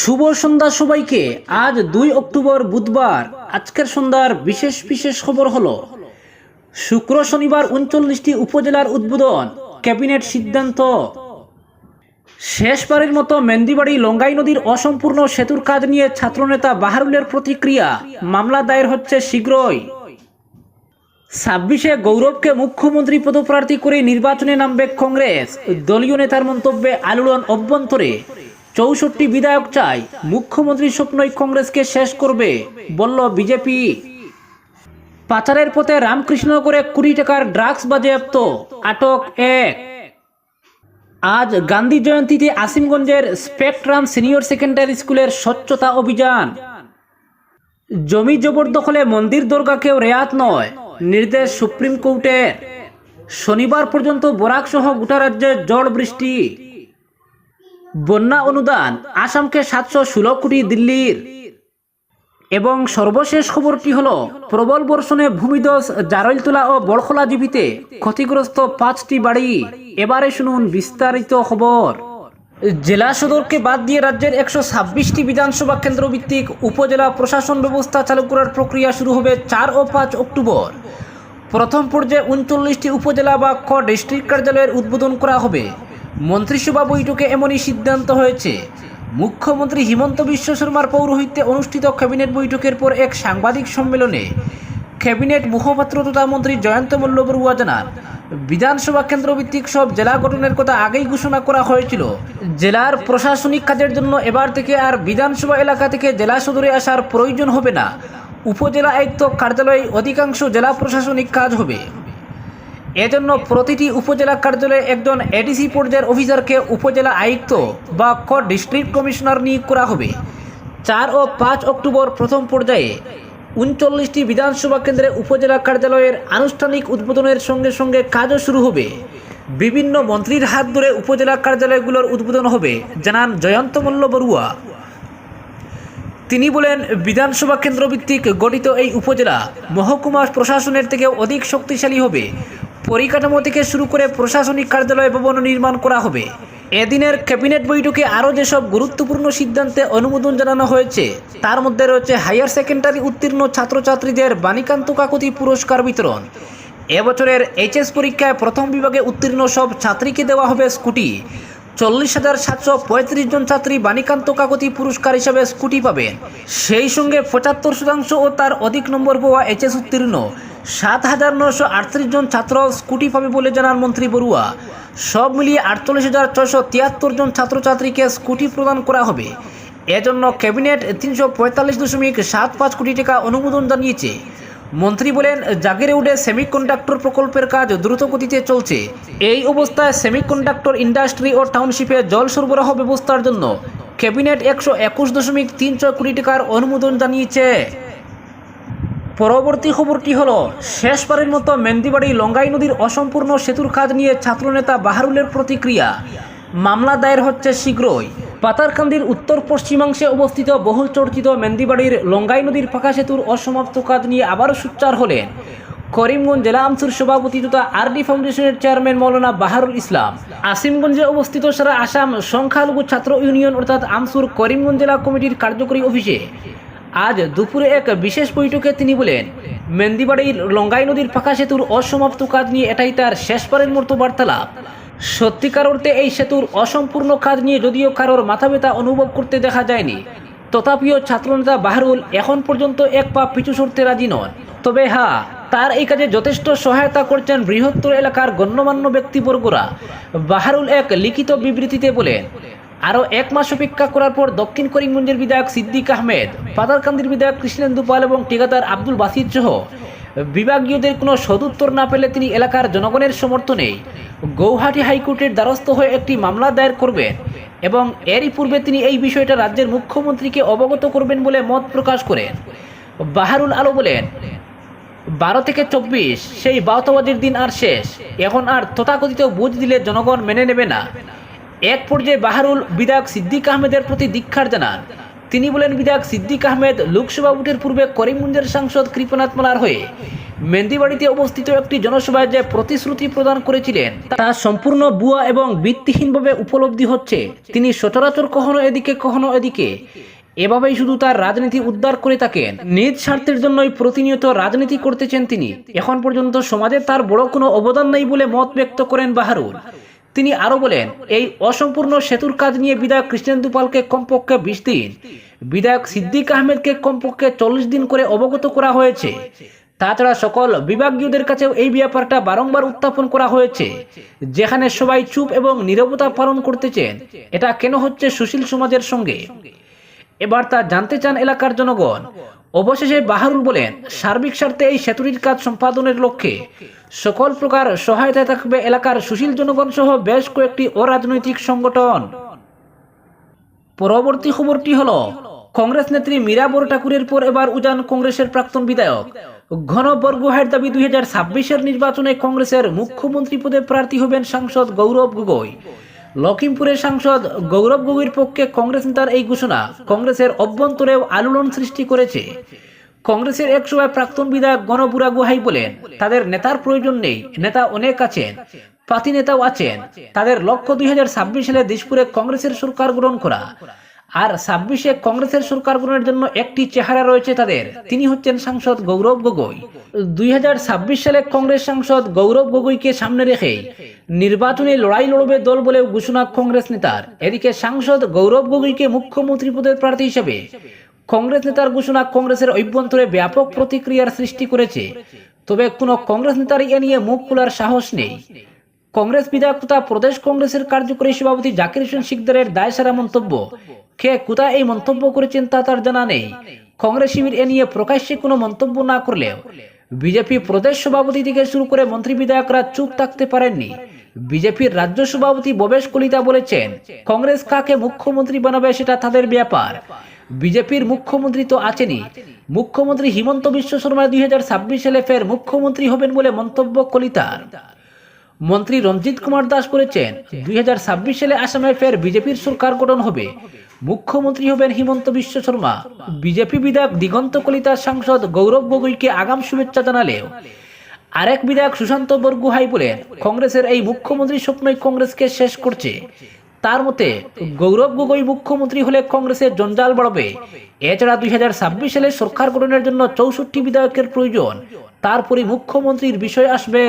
শুভ সন্ধ্যা সবাইকে। আজ দুই অক্টোবর বুধবার। আজকের সন্ধ্যার বিশেষ বিশেষ খবর হলো, শুক্র শনিবার উনচল্লিশটি উপজেলার উদ্বোধন, ক্যাবিনেট সিদ্ধান্ত। শেষবারের মতো মেন্দিবাড়ি লঙ্গাই নদীর অসম্পূর্ণ সেতুর কাজ নিয়ে ছাত্রনেতা বাহারুলের প্রতিক্রিয়া। মামলা দায়ের হচ্ছে শীঘ্রই। ছাব্বিশে গৌরবকে মুখ্যমন্ত্রী পদপ্রার্থী করে নির্বাচনে নামবে কংগ্রেস। দলীয় নেতার মন্তব্যে আলোড়ন অভ্যন্তরে। চৌষট্টি বিধায়ক চাই মুখ্যমন্ত্রীর স্বপ্নই কংগ্রেসকে শেষ করবে, বলল বিজেপি। পাচারের পথে রামকৃষ্ণনগরে কুড়ি টাকার ড্রাগস বাজেয়াপ্ত, আটক এক। আজ গান্ধী জয়ন্তীতে আসিমগঞ্জের স্পেকট্রাম সিনিয়র সেকেন্ডারি স্কুলের স্বচ্ছতা অভিযান। জমি জবরদখলে মন্দির দরগাকেও রেয়াত নয়, নির্দেশ সুপ্রিম কোর্টের। শনিবার পর্যন্ত বরাকসহ গোটা রাজ্যে ঝড় বৃষ্টি। বন্যা অনুদান, আসামকে সাতশো ষোলো কোটি দিল্লির। এবং সর্বশেষ খবরটি হল, প্রবল বর্ষণে ভূমিধস জারৈলতলা ও বড়খোলা জীবিতে ক্ষতিগ্রস্ত পাঁচটি বাড়ি। এবারে শুনুন বিস্তারিত খবর। জেলা সদরকে বাদ দিয়ে রাজ্যের একশো ছাব্বিশটি বিধানসভা কেন্দ্র ভিত্তিক উপজেলা প্রশাসন ব্যবস্থা চালু করার প্রক্রিয়া শুরু হবে চার ও পাঁচ অক্টোবর। প্রথম পর্যায়ে উনচল্লিশটি উপজেলা বা ক ডিস্ট্রিক্ট কার্যালয়ের উদ্বোধন করা হবে। মন্ত্রিসভা বৈঠকে এমনই সিদ্ধান্ত হয়েছে। মুখ্যমন্ত্রী হিমন্ত বিশ্ব শর্মার পৌরোহিত্যে অনুষ্ঠিত ক্যাবিনেট বৈঠকের পর এক সাংবাদিক সম্মেলনে ক্যাবিনেট মুখপাত্র তথা মন্ত্রী জয়ন্ত মল্ল বড়ুয়া জানান, বিধানসভা কেন্দ্র ভিত্তিক সব জেলা গঠনের কথা আগেই ঘোষণা করা হয়েছিল। জেলার প্রশাসনিক কাজের জন্য এবার থেকে আর বিধানসভা এলাকা থেকে জেলা সদরে আসার প্রয়োজন হবে না। উপজেলা আয়ুক্ত কার্যালয়ে অধিকাংশ জেলা প্রশাসনিক কাজ হবে। এজন্য প্রতিটি উপজেলা কার্যালয়ে একজন এডিসি পর্যায়ের অফিসারকে উপজেলা আয়ুক্ত বা ক ডিস্ট্রিক্ট কমিশনার নিয়োগ করা হবে। চার ও পাঁচ অক্টোবর প্রথম পর্যায়ে উনচল্লিশটি বিধানসভা কেন্দ্রে উপজেলা কার্যালয়ের আনুষ্ঠানিক উদ্বোধনের সঙ্গে সঙ্গে কাজও শুরু হবে। বিভিন্ন মন্ত্রীর হাত ধরে উপজেলা কার্যালয়গুলোর উদ্বোধন হবে, জানান জয়ন্ত মল্ল বড়ুয়া। তিনি বলেন, বিধানসভা কেন্দ্রভিত্তিক গঠিত এই উপজেলা মহকুমা প্রশাসনের থেকে অধিক শক্তিশালী হবে। পরিকাঠামো থেকে শুরু করে প্রশাসনিক কার্যালয় ভবন নির্মাণ করা হবে। এদিনের ক্যাবিনেট বৈঠকে আরও যেসব গুরুত্বপূর্ণ সিদ্ধান্তে অনুমোদন জানানো হয়েছে, তার মধ্যে রয়েছে হায়ার সেকেন্ডারি উত্তীর্ণ ছাত্রছাত্রীদের বাণীকান্ত কাকতি পুরস্কার বিতরণ। এবছরের এইচএস পরীক্ষায় প্রথম বিভাগে উত্তীর্ণ সব ছাত্রীকে দেওয়া হবে স্কুটি। চল্লিশ হাজার সাতশো পঁয়ত্রিশ জন ছাত্রী বাণীকান্ত কাকতি পুরস্কার হিসাবে স্কুটি পাবেন। সেই সঙ্গে পঁচাত্তর শতাংশ ও তার অধিক নম্বর পাওয়া এইচএস উত্তীর্ণ। সাত হাজার নশো আটত্রিশ জন ছাত্র স্কুটি পাবে বলে জানান মন্ত্রী বড়ুয়া। সব মিলিয়ে আটচল্লিশ হাজার ছয়শো তিয়াত্তর জন ছাত্রছাত্রীকে স্কুটি প্রদান করা হবে। এজন্য ক্যাবিনেট তিনশো পঁয়তাল্লিশ দশমিক সাত পাঁচ কোটি টাকা অনুমোদন জানিয়েছে। মন্ত্রী বলেন জাগিরৌডে সেমিকন্ডাক্টর প্রকল্পের কাজ দ্রুত গতিতে চলছে। এই অবস্থায় সেমিকন্ডাক্টর ইন্ডাস্ট্রি ও টাউনশিপে জল সরবরাহ ব্যবস্থার জন্য ক্যাবিনেট একশো একুশ দশমিক তিন ছয় কোটি টাকার অনুমোদন জানিয়েছে। পরবর্তী খবরটি হলো, শেষবারের মতো মেন্দিবাড়ি লঙ্গাই নদীর অসম্পূর্ণ সেতুর কাজ নিয়ে ছাত্রনেতা বাহারুলের প্রতিক্রিয়া। মামলা দায়ের হচ্ছে শীঘ্রই। পাতারকান্দির উত্তর পশ্চিমাংশে অবস্থিত বহুল চর্চিত মেন্দিবাড়ির লঙ্গাই নদীর পাকা সেতুর অসমাপ্ত কাজ নিয়ে আবারও সুচ্চার হলেন। করিমগঞ্জ জেলা আমসুর সভাপতি তথা আরডি ফাউন্ডেশনের চেয়ারম্যান মৌলানা বাহারুল ইসলাম। আসিমগঞ্জে অবস্থিত সারা আসাম সংখ্যালঘু ছাত্র ইউনিয়ন অর্থাৎ আমসুর করিমগঞ্জ জেলা কমিটির কার্যকরী অফিসে। আজ দুপুরে এক বিশেষ বৈঠকে তিনি বলেন, মেন্দিবাড়ির লঙ্গাই নদীর পাকা সেতুর অসমাপ্ত কাজ নিয়ে এটাই তার শেষবারের মতো বার্তালাপ। সত্যিকার অর্থে এই সেতুর অসম্পূর্ণ কাজ নিয়ে যদিও কারোর মাথা ব্যথা অনুভব করতে দেখা যায়নি, তথাপিও ছাত্রনেতা বাহারুল এখন পর্যন্ত এক পা পিছু সরতে রাজি নন। তবে হ্যাঁ তার এই কাজে যথেষ্ট সহায়তা করছেন বৃহত্তর এলাকার গণ্যমান্য ব্যক্তিবর্গরা, বাহারুল এক লিখিত বিবৃতিতে বলেন, আরও এক মাস অপেক্ষা করার পর দক্ষিণ করিমগঞ্জের বিধায়ক সিদ্দিক আহমেদ পাতারকান্দির বিধায়ক কৃষ্ণেন্দু পাল এবং ঠিকাদার আব্দুল বাসিদ সহ বিভাগীয়দের কোনো সদুত্তর না পেলে তিনি এলাকার জনগণের সমর্থনে গৌহাটি হাইকোর্টের দ্বারস্থ হয়ে একটি মামলা দায়ের করবেন এবং এরই পূর্বে তিনি এই বিষয়টা রাজ্যের মুখ্যমন্ত্রীকে অবগত করবেন বলে মত প্রকাশ করেন। বাহারুল আলো বলেন, বারো থেকে চব্বিশ, সেই বাউতাবাজির দিন আর শেষ। এখন আর তথাকথিত বুঝ দিলে জনগণ মেনে নেবে না। এক পর্যায়ে বাহারুল বিধায়ক সিদ্দিক আহমেদের প্রতি দীক্ষার জানান তিনি বলেন, বিধায়ক সিদ্দিক আহমেদ লোকসভা ভোটের পূর্বে করিমগঞ্জের সাংসদ কৃপনাথ মালার হয়ে মেন্দিবাড়িতে অবস্থিত একটি জনসভায় যে প্রতিশ্রুতি প্রদান করেছিলেন, তা সম্পূর্ণ বুয়া এবং ভিত্তিহীনভাবে উপলব্ধি হচ্ছে। তিনি সচরাচর কখনো এদিকে কখনো এদিকে। এভাবেই শুধু তার রাজনীতি উদ্ধার করে থাকেন। নিজ স্বার্থের জন্যই প্রতিনিয়ত রাজনীতি করতেছেন তিনি। এখন পর্যন্ত সমাজে তার বড় কোনো অবদান নেই বলে মত ব্যক্ত করেন বাহারুল। তিনি আরও বলেন, এই অসম্পূর্ণ সেতুর কাজ নিয়ে বিধায়ক কৃষ্ণেন্দু পালকে কমপক্ষে বিশ দিন, বিধায়ক সিদ্দিক আহমেদকে কমপক্ষে চল্লিশ দিন করে অবগত করা হয়েছে। তাছাড়া সকল বিভাগীয়দের কাছেও এই ব্যাপারটা বারংবার উত্থাপন করা হয়েছে, যেখানে সবাই চুপ এবং নীরবতা পালন করতেছেন এটা কেন হচ্ছে সুশীল সমাজের সঙ্গে? এবার তা জানতে চান এলাকার জনগণ। অবশেষে বাহারুল বলেন, সার্বিক স্বার্থে এই সেতুটির কাজ সম্পাদনের লক্ষ্যে। সকল প্রকার সহায়তা থাকবে এলাকার সুশীল জনগণ সহ বেশ কয়েকটি অরাজনৈতিক সংগঠন। পরবর্তী খবরটি হল, কংগ্রেস নেত্রী মীরা বড় ঠাকুরের পর এবার উজান কংগ্রেসের প্রাক্তন বিধায়ক। ঘন বরগুহার দাবি, দুই হাজার ছাব্বিশের নির্বাচনে কংগ্রেসের মুখ্যমন্ত্রী পদে প্রার্থী হবেন সাংসদ গৌরব গগৈ। লখিমপুরের সাংসদ গৌরব গগৈর পক্ষে কংগ্রেস নেতার এই ঘোষণা কংগ্রেসের অভ্যন্তরেও আলোড়ন সৃষ্টি করেছে। কংগ্রেসের এক সময় প্রাক্তন বিধায়ক গণপুরা গুহাই বলেন, তাদের নেতার প্রয়োজন নেই, নেতা অনেক আছেন, পাতি নেতাও আছেন, তাদের লক্ষ্য দুই হাজার ছাব্বিশ সালে দিশপুরে কংগ্রেসের সরকার গ্রহণ করা। আর ছাব্বিশে কংগ্রেসের সরকার গ্রহণের জন্য একটি চেহারা রয়েছে তাদের। তিনি হচ্ছেন সাংসদ গৌরব গগৈ। দুই হাজার ছাব্বিশ সালে কংগ্রেস সাংসদ গৌরব গগৈকে সামনে রেখে নির্বাচনে লড়াই লড়বে দল বলে ঘোষণা কংগ্রেস নেতার। এদিকে সাংসদ গৌরব গগৈকে মুখ্যমন্ত্রী পদের প্রার্থী হিসেবে কংগ্রেস নেতার ঘোষণা কংগ্রেসের অভ্যন্তরে ব্যাপক প্রতিক্রিয়ার সৃষ্টি করেছে। তবে কোনো কংগ্রেস নেতার এ নিয়ে মুখ খোলার সাহস নেই। কংগ্রেস বিধায়ক তথা প্রদেশ কংগ্রেসের কার্যকরী সভাপতি জাকির হোসেন শিকদারের দায়সারা মন্তব্য কে কোথায় এই মন্তব্য করেছেন তা তার জানা নেই। কংগ্রেস শিবির এ নিয়ে প্রকাশ্যে কোনো মন্তব্য না করলেও বিজেপি প্রদেশ সভাপতি থেকে শুরু করে মন্ত্রী বিধায়করা চুপ থাকতে পারেননি। বিজেপির রাজ্য সভাপতি ভবেশ কলিতা বলেছেন, কংগ্রেস কাকে মুখ্যমন্ত্রী বানাবে সেটা তাদের ব্যাপার। বিজেপির মুখ্যমন্ত্রী তো আছেনই। মুখ্যমন্ত্রী হিমন্ত বিশ্ব শর্মা দুই হাজার ছাব্বিশ সালে ফের মুখ্যমন্ত্রী হবেন বলে মন্তব্য কলিতার। মন্ত্রী রঞ্জিত কুমার দাস বলেছেন, দুই সালে আসামে ফের বিজেপির সরকার গঠন হবে। মুখ্যমন্ত্রী হবেন হিমন্ত বিশ্ব শর্মা। বিজেপি বিধায়ক দিগন্ত কলিতার সাংসদ গৌরব গগৈকে আগাম শুভেচ্ছা জানালেও আরেক বিধায়ক সুশান্ত বরগুহাই বলেন, কংগ্রেসের এই মুখ্যমন্ত্রী স্বপ্নই কংগ্রেসকে শেষ করছে। তার মতে, গৌরব গগৈ মুখ্যমন্ত্রী হলে কংগ্রেসের জঞ্জাল বাড়বে। এছাড়া দুই হাজার ছাব্বিশ সালে সরকার গঠনের জন্য চৌষট্টি বিধায়কের প্রয়োজন। তারপরে মুখ্যমন্ত্রীর বিষয় আসবে।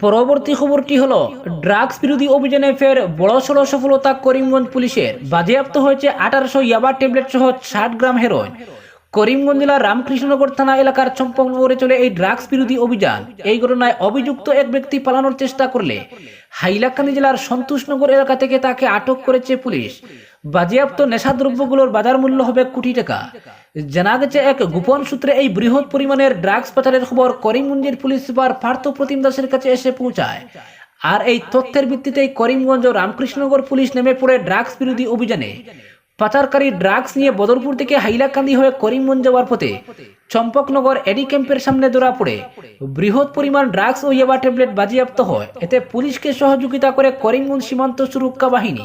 পরবর্তী খবরটি হলো, ড্রাগস বিরোধী অভিযানে ফের বড়সড় সফলতা করিমগঞ্জ পুলিশের। বাজেয়াপ্ত হয়েছে আঠারোশো ইয়াবা ট্যাবলেট সহ ষাট গ্রাম হেরোইন। করিমগঞ্জ জেলার রামকৃষ্ণনগর থানা এলাকার চম্পকনগরে চলে এই ড্রাগস বিরোধী অভিযান। এই ঘটনায় অভিযুক্ত এক ব্যক্তি পালানোর চেষ্টা করলে হাইলাকান্দি জেলার সন্তোষনগর এলাকা থেকে তাকে আটক করেছে পুলিশ। বাজেয়াপ্ত নেশাদ্রব্যগুলোর বাজার মূল্য হবে কোটি টাকা। জানা গেছে এক গোপন সূত্রে এই বৃহৎ পরিমাণের ড্রাগস পাচারের খবর করিমগঞ্জের পুলিশ সুপার পার্থ প্রতিম দাসের কাছে এসে পৌঁছায়। আর এই তথ্যের ভিত্তিতেই করিমগঞ্জ ও রামকৃষ্ণনগর পুলিশ নেমে পড়ে ড্রাগস বিরোধী অভিযানে। পাচারকারী ড্রাগস নিয়ে বদরপুর থেকে হাইলাকান্দি হয়ে করিমগঞ্জ যাওয়ার পথে চম্পকনগর এডি ক্যাম্পের সামনে ধরা পড়ে। বৃহৎ পরিমাণ ড্রাগস ও ইয়াবা ট্যাবলেট বাজেয়াপ্ত হয়। এতে পুলিশকে সহযোগিতা করে করিমগঞ্জ সীমান্ত সুরক্ষা বাহিনী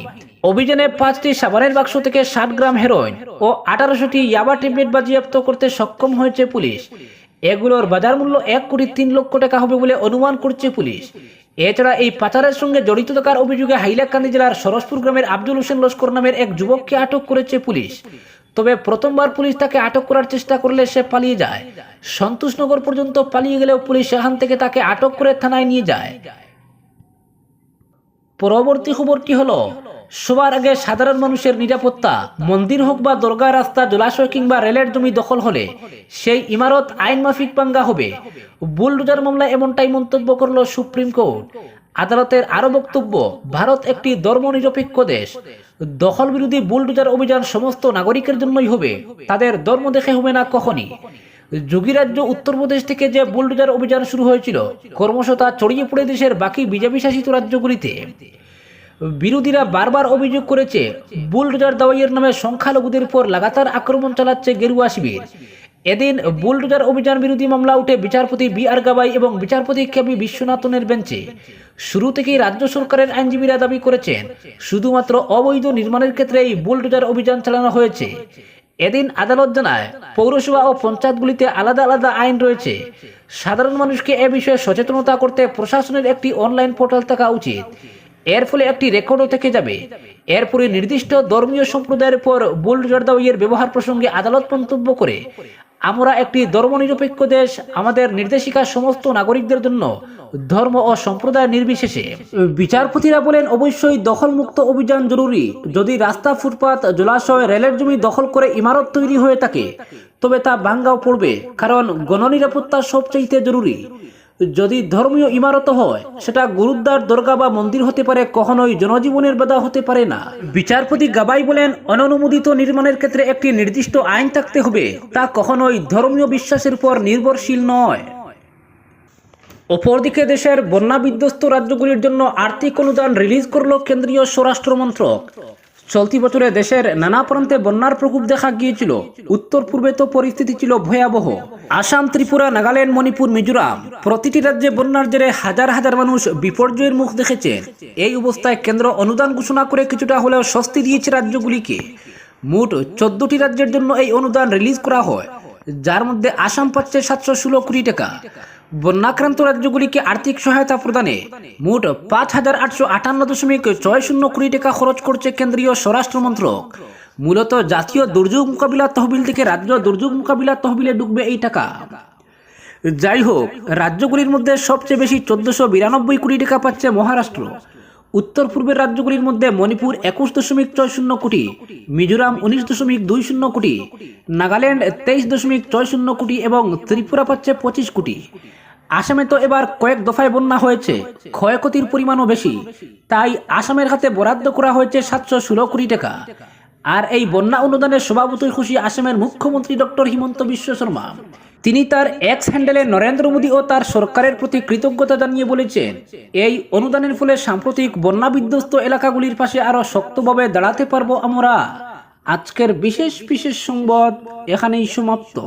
অভিযানে পাঁচটি সাবানের বাক্স থেকে ষাট গ্রাম হেরোইন ও আঠারোশোটি ইয়াবা ট্যাবলেট বাজেয়াপ্ত করতে সক্ষম হয়েছে পুলিশ। এগুলোর বাজার মূল্য এক কোটি তিন লক্ষ টাকা হবে বলে অনুমান করছে পুলিশ। এছাড়া এই পাচারের সঙ্গে জড়িত থাকার অভিযোগে হাইলাকান্দি জেলার সরসপুর গ্রামের আব্দুল হোসেন লস্কর নামের এক যুবককে আটক করেছে পুলিশ। তবে প্রথমবার পুলিশ তাকে আটক করার চেষ্টা করলে সে পালিয়ে যায়। সন্তোষনগর পর্যন্ত পালিয়ে গেলেও পুলিশ সেখান থেকে তাকে আটক করে থানায় নিয়ে যায়। পরবর্তী খবরটি হলো? সবার আগে সাধারণ মানুষের নিরাপত্তা, মন্দির হোক বা দরগা, রাস্তা, জলাশয় কিংবা রেলের জমি দখল হলে সেই ইমারত আইন মাফিক পাঙ্গা হবে। বুলডোজার মামলা এমনটাই মন্তব্য করল সুপ্রিম কোর্ট। আদালতের আরও বক্তব্য, ভারত একটি ধর্মনিরপেক্ষ দেশ। দখল বিরোধী বুলডোজার অভিযান সমস্ত নাগরিকের জন্যই হবে, তাদের ধর্ম দেখে হবে না কখনই। যোগীরাজ্য উত্তরপ্রদেশ থেকে যে বুলডোজার অভিযান শুরু হয়েছিল, ক্রমশ তা ছড়িয়ে পড়ে দেশের বাকি বিজেপি শাসিত রাজ্যগুলিতে। বিরোধীরা বারবার অভিযোগ করেছে, বুলডোজার দাওয়াইয়ের নামে সংখ্যালঘুদের উপর লাগাতার আক্রমণ চালাচ্ছে গেরুয়া শিবির। এদিন বুলডোজার অভিযান বিরোধী মামলা উঠে বিচারপতি বি আর গাবাই এবং বিচারপতি কেবি বিশ্বনাথনের বেঞ্চে। শুরু থেকেই রাজ্য সরকারের আইনজীবীরা দাবি করেছেন, শুধুমাত্র অবৈধ নির্মাণের ক্ষেত্রে এই বুলডোজার অভিযান চালানো হয়েছে। এদিন আদালত জানায়, পৌরসভা ও পঞ্চায়েতগুলিতে আলাদা আলাদা আইন রয়েছে। সাধারণ মানুষকে এ বিষয়ে সচেতনতা করতে প্রশাসনের একটি অনলাইন পোর্টাল থাকা উচিত। এর ফলে একটি রেকর্ডও থেকে যাবে। এরপরে নির্দিষ্ট ধর্মীয় সম্প্রদায়ের উপর বুলডোজার দাওয়ের ব্যবহার প্রসঙ্গে আদালত মন্তব্য করে, আমরা একটি ধর্মনিরপেক্ষ দেশ, আমাদের নির্দেশিকা সমস্ত নাগরিকদের জন্য ধর্ম ও সম্প্রদায় নির্বিশেষে। বিচারপতিরা বলেন, অবশ্যই দখলমুক্ত অভিযান জরুরি। যদি রাস্তা, ফুটপাত, জলাশয়, রেলের জমি দখল করে ইমারত তৈরি হয়ে থাকে, তবে তা ভাঙ্গাও পড়বে, কারণ গণনিরাপত্তা সবচাইতে জরুরি। যদি ধর্মীয় ইমারত হয়, সেটা গুরুদ্বার, দরগা বা মন্দির হতে পারে, কখনোই জনজীবনের বাধা হতে পারে না। বিচারপতি গাবাই বলেন, অননুমোদিত নির্মাণের ক্ষেত্রে একটি নির্দিষ্ট আইন থাকতে হবে, তা কখনোই ধর্মীয় বিশ্বাসের উপর নির্ভরশীল নয়। অপরদিকে দেশের বন্যা বিধ্বস্ত রাজ্যগুলির জন্য আর্থিক অনুদান রিলিজ করল কেন্দ্রীয় স্বরাষ্ট্র মন্ত্রক। চলতি বছরে দেশের নানা প্রান্তে বন্যার প্রকোপ দেখা গিয়েছিল। উত্তর পূর্বে তো পরিস্থিতি ছিল ভয়াবহ। আসাম, ত্রিপুরা, নাগাল্যান্ড, মণিপুর, মিজোরাম প্রতিটি রাজ্যে বন্যার জেরে হাজার হাজার মানুষ বিপর্যয়ের মুখ দেখেছে। এই অবস্থায় কেন্দ্র অনুদান ঘোষণা করে কিছুটা হলেও স্বস্তি দিয়েছে রাজ্যগুলিকে। মোট চোদ্দটি রাজ্যের জন্য এই অনুদান রিলিজ করা হয়। যার মধ্যে আসাম পাচ্ছে সাতশো ষোলো কোটি টাকা। বন্যাক্রান্ত রাজ্যগুলিকে আর্থিক সহায়তা প্রদানে মোট পাঁচ হাজার আটশো আটান্ন দশমিক ছয় শূন্য কোটি টাকা খরচ করছে কেন্দ্রীয় স্বরাষ্ট্র মন্ত্রক। মূলত জাতীয় দুর্যোগ মোকাবিলা তহবিল থেকে রাজ্য দুর্যোগ মোকাবিলা তহবিলে ঢুকবে এই টাকা। যাই হোক, রাজ্যগুলির মধ্যে সবচেয়ে বেশি চোদ্দশো বিরানব্বই কোটি টাকা পাচ্ছে মহারাষ্ট্র। উত্তর পূর্বের রাজ্যগুলির মধ্যে মণিপুর একুশ দশমিক ছয় শূন্য কোটি, মিজোরাম উনিশ দশমিক দুই শূন্য কোটি, নাগাল্যান্ড তেইশ দশমিক ছয় শূন্য কোটি এবং ত্রিপুরা পাচ্ছে পঁচিশ কোটি। আসামে তো এবার কয়েক দফায় বন্যা হয়েছে, ক্ষয়ক্ষতির পরিমাণও বেশি। তাই আসামের হাতে বরাদ্দ করা হয়েছে সাতশো ষোলো কোটি টাকা। আর এই বন্যা অনুদানের সভাপতি খুশি আসামের মুখ্যমন্ত্রী ডক্টর হিমন্ত বিশ্ব শর্মা। তিনি তার এক্স হ্যান্ডেলে নরেন্দ্র মোদী ও তার সরকারের প্রতি কৃতজ্ঞতা জানিয়ে বলেছেন, এই অনুদানের ফলে সাম্প্রতিক বন্যা বিধ্বস্ত এলাকাগুলির পাশে আরও শক্তভাবে দাঁড়াতে পারব আমরা। আজকের বিশেষ বিশেষ সংবাদ এখানেই সমাপ্ত।